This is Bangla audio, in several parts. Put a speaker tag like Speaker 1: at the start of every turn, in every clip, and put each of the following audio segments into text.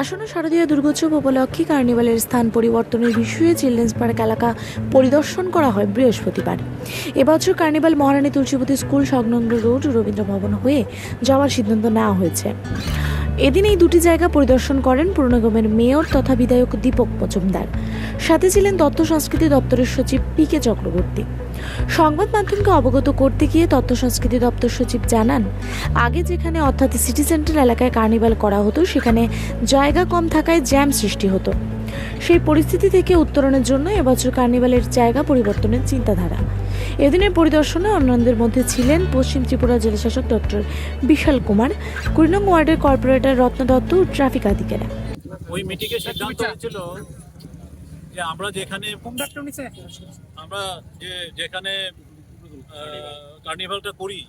Speaker 1: আসন্ন শারদীয় দুর্গোৎসব উপলক্ষে কার্নিভালের স্থান পরিবর্তনের বিষয়ে চিলড্রেন্স পার্ক এলাকা পরিদর্শন করা হয় বৃহস্পতিবার। এবছর কার্নিভাল মহারানী তুলসীপতি স্কুল সংলগ্ন রোড রবীন্দ্র ভবন হয়ে যাওয়ার সিদ্ধান্ত নেওয়া হয়েছে। এদিন এই দুটি জায়গা পরিদর্শন করেন পুরনগমের মেয়র তথা বিধায়ক দীপক মজুমদার। সাথে ছিলেন তথ্য সংস্কৃতি দপ্তরের সচিব পি কে চক্রবর্তী। সংবাদ মাধ্যমকে অবগত করতে গিয়ে তথ্য সংস্কৃতি দপ্তর সচিব জানান, আগে যেখানে অর্থাৎ সিটি সেন্টার এলাকায় কার্নিভাল করা হতো, সেখানে জায়গা কম থাকায় জ্যাম সৃষ্টি হতো। সেই পরিস্থিতি থেকে উত্তরণের জন্য এবছর কার্নিভালের জায়গা পরিবর্তনের চিন্তাধারা। এদিনের পরিদর্শনে অন্যান্যদের মধ্যে ছিলেন পশ্চিম ত্রিপুরা জেলাশাসক ডক্টর বিশাল কুমার কুড়ি ওয়ার্ডের কর্পোরেটর রত্ন দত্ত ট্রাফিক আধিকারা
Speaker 2: ওই মিটিংয়ে সিদ্ধান্ত হয়েছিল যে আমরা যেখানে আমরা যে যেখানে কার্নিভালটা করি,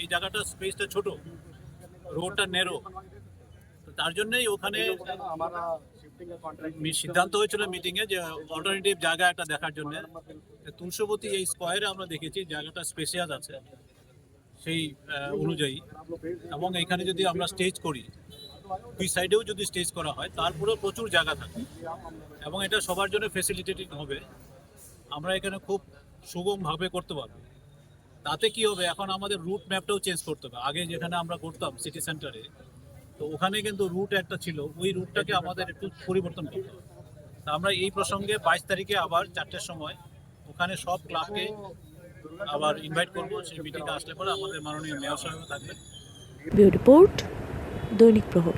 Speaker 2: এই জায়গাটা স্পেসটা ছোট রোডটা নেরো তার জন্যই ওখানে সিদ্ধান্ত হয়েছিল মিটিংয়ে যে অল্টারনেটিভ জায়গা একটা দেখার জন্য। তুলসবতী এই স্কোয়ারে আমরা দেখেছি জায়গাটা স্পেশিয়াস আছে সেই অনুযায়ী। এবং এখানে যদি আমরা স্টেজ করি, দুই সাইডেও যদি স্টেজ করা হয়, তারপরেও প্রচুর জায়গা থাকে। এবং এটা সবার জন্য ফেসিলিটেটেড হবে। আমরা এখানে খুব সুগমভাবে করতে পারব। তাতে কি হবে? এখন আমাদের রুট ম্যাপটাও চেঞ্জ করতে হবে। আগে যেখানে আমরা করতাম সিটি সেন্টারে তো ওখানে কিন্তু রুট একটা ছিল, ওই রুটটাকে আমাদের একটু পরিবর্তন করতে তা আমরা এই প্রসঙ্গে বাইশ তারিখে আবার চারটের সময় ওখানে সব ক্লাবকে আবার ইনভাইট করব, সেই মিটিংয়ে আসলে পরে আমাদের মাননীয় মেয়র সাহেব থাকবেন।
Speaker 1: রিপোর্ট, দৈনিক প্রহর।